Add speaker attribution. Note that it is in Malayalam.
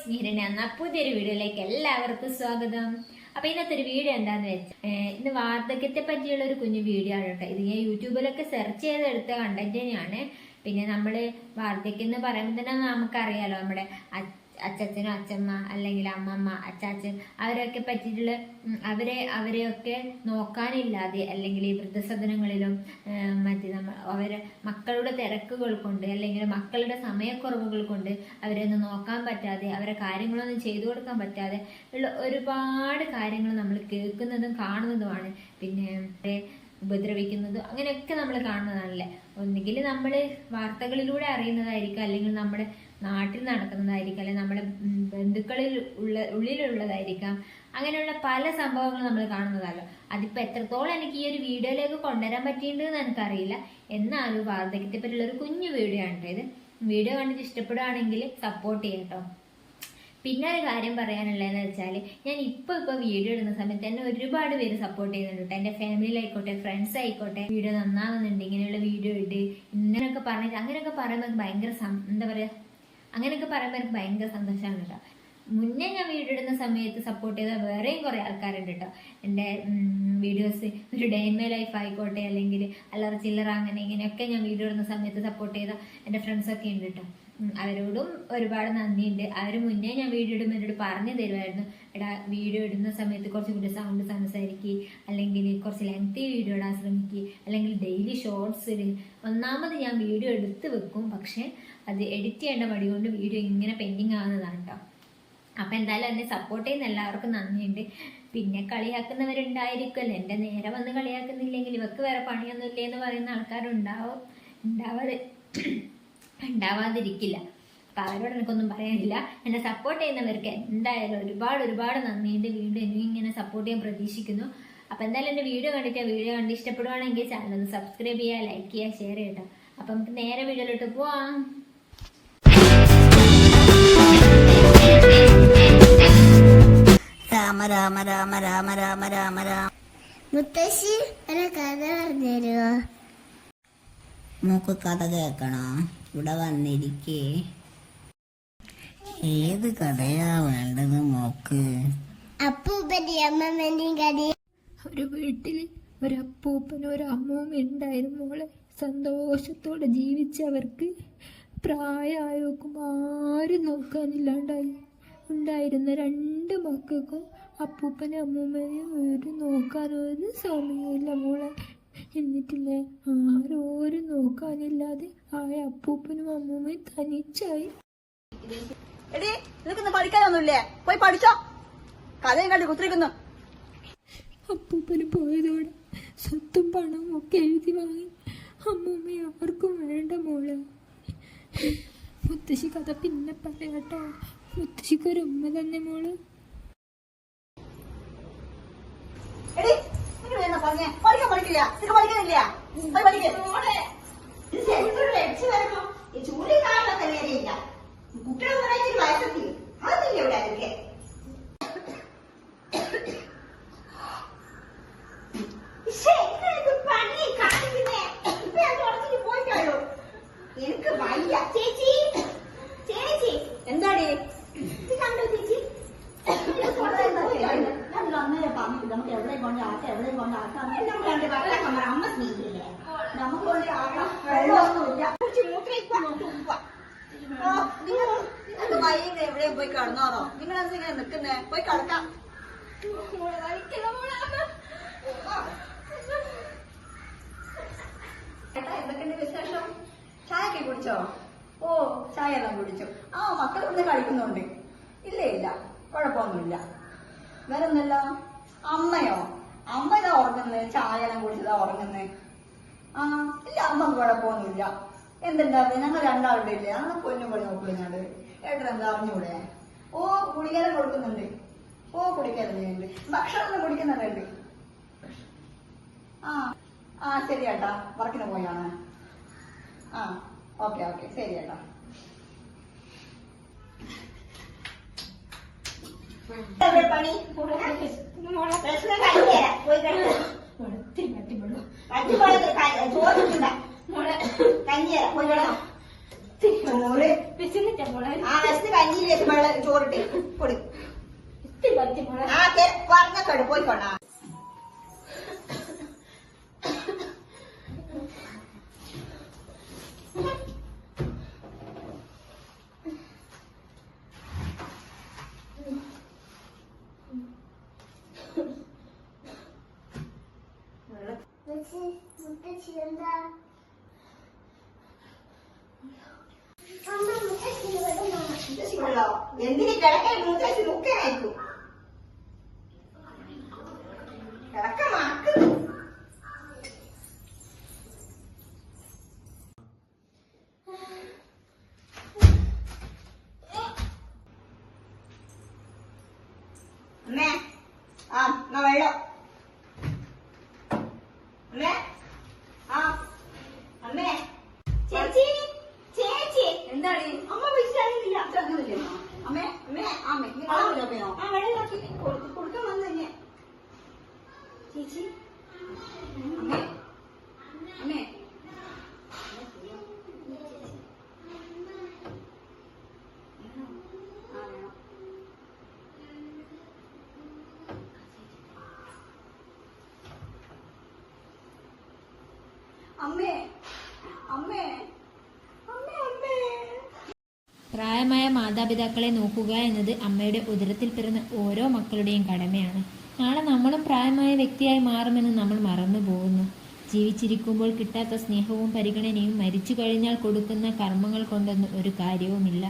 Speaker 1: സ്മീരനെ എന്ന പുതിയൊരു വീഡിയോയിലേക്ക് എല്ലാവർക്കും സ്വാഗതം. അപ്പൊ ഇന്നത്തെ ഒരു വീഡിയോ എന്താന്ന് വെച്ചാൽ ഇന്ന് വാർദ്ധക്യത്തെ പറ്റിയുള്ള ഒരു കുഞ്ഞു വീഡിയോ ആണ് കേട്ടോ. ഇത് ഞാൻ യൂട്യൂബിലൊക്കെ സെർച്ച് ചെയ്തെടുത്ത കണ്ടന്റ് തന്നെയാണ്. പിന്നെ നമ്മൾ വാർദ്ധക്യം എന്ന് പറയുമ്പോൾ തന്നെ നമുക്കറിയാലോ നമ്മുടെ അച്ചച്ചനും അച്ചമ്മ അല്ലെങ്കിൽ അമ്മമ്മ അച്ചാച്ചൻ അവരെയൊക്കെ പറ്റിയിട്ടുള്ള അവരെ അവരെയൊക്കെ നോക്കാനില്ലാതെ അല്ലെങ്കിൽ ഈ വൃദ്ധസദനങ്ങളിലും മറ്റേ മറ്റ് നമ്മ അവരെ മക്കളുടെ തിരക്കുകൾ കൊണ്ട് അല്ലെങ്കിൽ മക്കളുടെ സമയക്കുറവുകൾ കൊണ്ട് അവരെ ഒന്ന് നോക്കാൻ പറ്റാതെ അവരെ കാര്യങ്ങളൊന്നും ചെയ്തു കൊടുക്കാൻ പറ്റാതെ ഉള്ള ഒരുപാട് കാര്യങ്ങൾ നമ്മൾ കേൾക്കുന്നതും കാണുന്നതുമാണ്. പിന്നെ ഉപദ്രവിക്കുന്നതും അങ്ങനെയൊക്കെ നമ്മൾ കാണുന്നതാണല്ലേ? ഒന്നുകിൽ നമ്മൾ വാർത്തകളിലൂടെ അറിയുന്നതായിരിക്കും അല്ലെങ്കിൽ നമ്മുടെ നാട്ടിൽ നടക്കുന്നതായിരിക്കും അല്ലെങ്കിൽ നമ്മുടെ ബന്ധുക്കളിൽ ഉള്ള ഉള്ളിലുള്ളതായിരിക്കാം. അങ്ങനെയുള്ള പല സംഭവങ്ങളും നമ്മൾ കാണുന്നതല്ലോ. അതിപ്പോ എത്രത്തോളം എനിക്ക് ഈ ഒരു വീഡിയോയിലേക്ക് കൊണ്ടുവരാൻ പറ്റിയിട്ടുണ്ടെന്ന് എനിക്കറിയില്ല. എന്നാലും വാർദ്ധക്യത്തെ പറ്റിയുള്ള ഒരു കുഞ്ഞു വീഡിയോ ആണ് ഇത്. വീഡിയോ കണ്ടിട്ട് ഇഷ്ടപ്പെടുകയാണെങ്കിൽ സപ്പോർട്ട് ചെയ്യാം കേട്ടോ. പിന്നെ ഒരു കാര്യം പറയാനുള്ളതെന്ന് വെച്ചാൽ ഞാൻ ഇപ്പോൾ ഇപ്പോൾ വീഡിയോ ഇടുന്ന സമയത്ത് തന്നെ ഒരുപാട് പേര് സപ്പോർട്ട് ചെയ്യുന്നുണ്ട് എന്റെ ഫാമിലിയിലായിക്കോട്ടെ ഫ്രണ്ട്സ് ആയിക്കോട്ടെ വീഡിയോ നന്നാവുന്നുണ്ട് ഇങ്ങനെയുള്ള വീഡിയോ ഇട്ട് ഇങ്ങനെയൊക്കെ പറഞ്ഞിട്ട് അങ്ങനെയൊക്കെ പറയുമ്പോൾ എനിക്ക് ഭയങ്കര എന്താ പറയുക അങ്ങനെയൊക്കെ പറയുമ്പോൾ എനിക്ക് ഭയങ്കര സന്തോഷമാണ് കേട്ടോ. മുന്നേ ഞാൻ വീഡിയോ ഇടുന്ന സമയത്ത് സപ്പോർട്ട് ചെയ്ത വേറെയും കുറേ ആൾക്കാരുണ്ട് കേട്ടോ എന്റെ വീഡിയോസ് ഒരു ഡേ ഇൻ മൈ ലൈഫ് ആയിക്കോട്ടെ അല്ലെങ്കിൽ അല്ലറ ചില്ലറ അങ്ങനെ ഇങ്ങനെയൊക്കെ ഞാൻ വീഡിയോ ഇടുന്ന സമയത്ത് സപ്പോർട്ട് ചെയ്ത എന്റെ ഫ്രണ്ട്സൊക്കെ ഉണ്ട് കേട്ടോ അവരോടും ഒരുപാട് നന്ദിയുണ്ട്. അവർ മുന്നേ ഞാൻ വീഡിയോ ഇടുമ്പോൾ എന്നോട് പറഞ്ഞു തരുമായിരുന്നു. എടാ വീഡിയോ ഇടുന്ന സമയത്ത് കുറച്ച് കൂടി സൗണ്ട് സംസാരിക്കുക അല്ലെങ്കിൽ കുറച്ച് ലെങ്തി വീഡിയോ ഇടാൻ ശ്രമിക്കുക അല്ലെങ്കിൽ ഡെയിലി ഷോർട്സ് ഇട്. ഒന്നാമത് ഞാൻ വീഡിയോ എടുത്ത് വെക്കും പക്ഷേ അത് എഡിറ്റ് ചെയ്യേണ്ട മടി കൊണ്ട് വീഡിയോ ഇങ്ങനെ പെൻഡിങ് ആവുന്നതാണ് കേട്ടോ അപ്പം എന്തായാലും എന്നെ സപ്പോർട്ട് ചെയ്യുന്ന എല്ലാവർക്കും നന്ദിയുണ്ട്. പിന്നെ കളിയാക്കുന്നവരുണ്ടായിരിക്കുമല്ലോ എന്റെ നേരെ വന്ന് കളിയാക്കുന്നില്ലെങ്കിൽ ഇവക്ക് വേറെ പണിയൊന്നും ഇല്ലേ എന്ന് പറയുന്ന ആൾക്കാരുണ്ടാവും. ഉണ്ടാവാതെ. ഉണ്ടാവാതിരിക്കില്ല. അപ്പം അവരോട് എനിക്കൊന്നും പറയാനില്ല. എന്നെ സപ്പോർട്ട് ചെയ്യുന്നവർക്ക് എന്തായാലും ഒരുപാട് ഒരുപാട് നന്ദിയുണ്ട്. വീണ്ടും ഇനിയും ഇങ്ങനെ സപ്പോർട്ട് ചെയ്യാൻ പ്രതീക്ഷിക്കുന്നു. അപ്പം എന്തായാലും എന്റെ വീഡിയോ കണ്ടിട്ട് വീഡിയോ കണ്ട് ഇഷ്ടപ്പെടുവാണെങ്കിൽ ചാനൽ ഒന്ന് സബ്സ്ക്രൈബ് ചെയ്യുക ലൈക്ക് ചെയ്യുക ഷെയർ ചെയ്യട്ടോ അപ്പം നമുക്ക് നേരെ വീഡിയോയിലോട്ട് പോവാം.
Speaker 2: രാമ രാമ രാമ രാമ രാമ രാമ രാമ.
Speaker 3: മുത്തശ്ശി ഒരു കഥ പറഞ്ഞുതരുമോ
Speaker 2: മൂക്ക് കഥ കേൾക്കണോ? ഇവിടെ വന്നിരിക്കേ. ഏത് കഥയാ വേണ്ടത് മോക്ക്?
Speaker 3: അപ്പൂപ്പന്റെ അമ്മമ്മന്റെയും കഥ.
Speaker 1: ഒരു വീട്ടിൽ ഒരു അപ്പൂപ്പനും ഒരു അമ്മൂമ്മ ഉണ്ടായിരുന്നു മോളെ. സന്തോഷത്തോടെ ജീവിച്ചവർക്ക് പ്രായമായവർക്കും ആരും നോക്കാനില്ലാണ്ടായി. ഉണ്ടായിരുന്ന രണ്ട് മക്കൾക്കും അപ്പൂപ്പനും അമ്മൂമ്മനെയും ഒരു നോക്കാനൊരു സമയമില്ല മോളെ. എന്നിട്ടില്ലേ? ആരോരും നോക്കാനില്ലാതെ ആയ അപ്പൂപ്പനും അമ്മൂമ്മയും തനിച്ചായി.
Speaker 4: എടി നിനക്കൊന്നും പഠിക്കാനൊന്നുമില്ലേ? പോയി പഠിച്ചോ. കഥയും കണ്ടി കുത്തിരിക്കുന്നു.
Speaker 1: അപ്പൂപ്പന് പോയതോടെ സ്വത്തും പണവും ഒക്കെ എഴുതി വാങ്ങി. അമ്മൂമ്മ ആർക്കും വേണ്ട മോൾ. മുത്തശ്ശി കഥ പിന്നെ പറയാട്ടോ. മുത്തശ്ശിക്കൊരു ഉമ്മ തന്നെ
Speaker 4: മോൾ. പറഞ്ഞേ പഠിക്കാൻ പഠിക്കില്ല നിനക്ക് പഠിക്കുന്നില്ല പോയി പഠിക്ക്. ഇത് ശരിക്കൊരു രക്ഷ വരണം. ഈ ചൂടി കാണാത്ത നേരെയില്ല കുട്ടികളെ പറയാൻ വയസ്സെത്തി അതൊന്നും ഇവിടെ വൈകുന്നേരം എവിടെയും പോയി കിടന്നോറോ നിങ്ങൾ എന്തെങ്കിലും നിൽക്കുന്നേ? പോയി കിടക്കാം. ഏട്ടാ, എന്തൊക്കെയുണ്ട് വിശേഷം? ചായ കുടിച്ചോ? ഓ ചായ എല്ലാം കുടിച്ചു. ആ മക്കൾ ഇവിടെ കളിക്കുന്നുണ്ട്. ഇല്ല ഇല്ല. കുഴപ്പമൊന്നുമില്ല. വേറെ ഒന്നല്ലോ അമ്മയോ? അമ്മ ഇതാ ഉറങ്ങുന്നത് ചായ എല്ലാം കുടിച്ചതാ ഉറങ്ങുന്നത് ആ ഇല്ല അമ്മ കുഴപ്പമൊന്നുമില്ല. എന്തുണ്ടാവും ഞങ്ങൾ രണ്ടാളുടെ ഇല്ലേ? ഞങ്ങൾ പൊന്നും പോലെ നോക്കുന്നുണ്ട്. ഏട്ടൻ എന്താ അറിഞ്ഞൂടെ? ഓ കുടിക്കാനും കൊടുക്കുന്നുണ്ട്. ഓ കുടിക്കാറുണ്ട് ഭക്ഷണം ഒന്നും കുടിക്കുന്നുണ്ട് ആ ആ ശരി ഏട്ടാ. വർക്കിന് പോയാണ്. ആ ഓക്കെ ഓക്കെ. ശരി ഏട്ടാ. പണി? ഭക്ഷണം കഴിച്ചുതരാം. പോയി കഴിച്ചോ. കഞ്ഞിവെള്ളം ക- ചോറ് ആ വിശന്ന് കഞ്ഞിയില്ല വെള്ളം ചോറിട്ട് കൊടു. ആ കേ- പറഞ്ഞ പോയിക്കോണ
Speaker 3: മുത്തശ്ശി മുത്തശ്ശി എന്താ അമ്മ മുത്തശ്ശി വാ.
Speaker 4: എന്തിന് കിടക്കാൻ മുത്തശ്ശി ലുക്കനായിരിക്കും കിടക്ക മാക്ക് അമ്മേ ആ എന്നാ വെള്ളം അമ്മേ ആ അമ്മേ ചേച്ചി ചേച്ചി എന്താണ് അമ്മ വിളിച്ചാലില്ല ചെറുതില്ലേ അമ്മേ അമ്മേ അമ്മേ നീ വെള്ളം കുടിച്ചോ? ആ വെള്ളം ഇതാക്കി കൊടു- കൊടുക്കാൻ വന്നു തന്നെ ചേച്ചി അമ്മേ അമ്മേ ആ വേണം അമ്മേ അമ്മേ അമ്മേ അമ്മേ
Speaker 1: പ്രായമായ മാതാപിതാക്കളെ നോക്കുക എന്നത് അമ്മയുടെ ഉദരത്തിൽ പിറന്ന ഓരോ മക്കളുടെയും കടമയാണ്. നാളെ നമ്മളും പ്രായമായ വ്യക്തിയായി മാറുമെന്ന് നമ്മൾ മറന്നു പോകുന്നു. ജീവിച്ചിരിക്കുമ്പോൾ കിട്ടാത്ത സ്നേഹവും പരിഗണനയും മരിച്ചു കഴിഞ്ഞാൽ കൊടുക്കുന്ന കർമ്മങ്ങൾ കൊണ്ടൊന്നും ഒരു കാര്യവുമില്ല.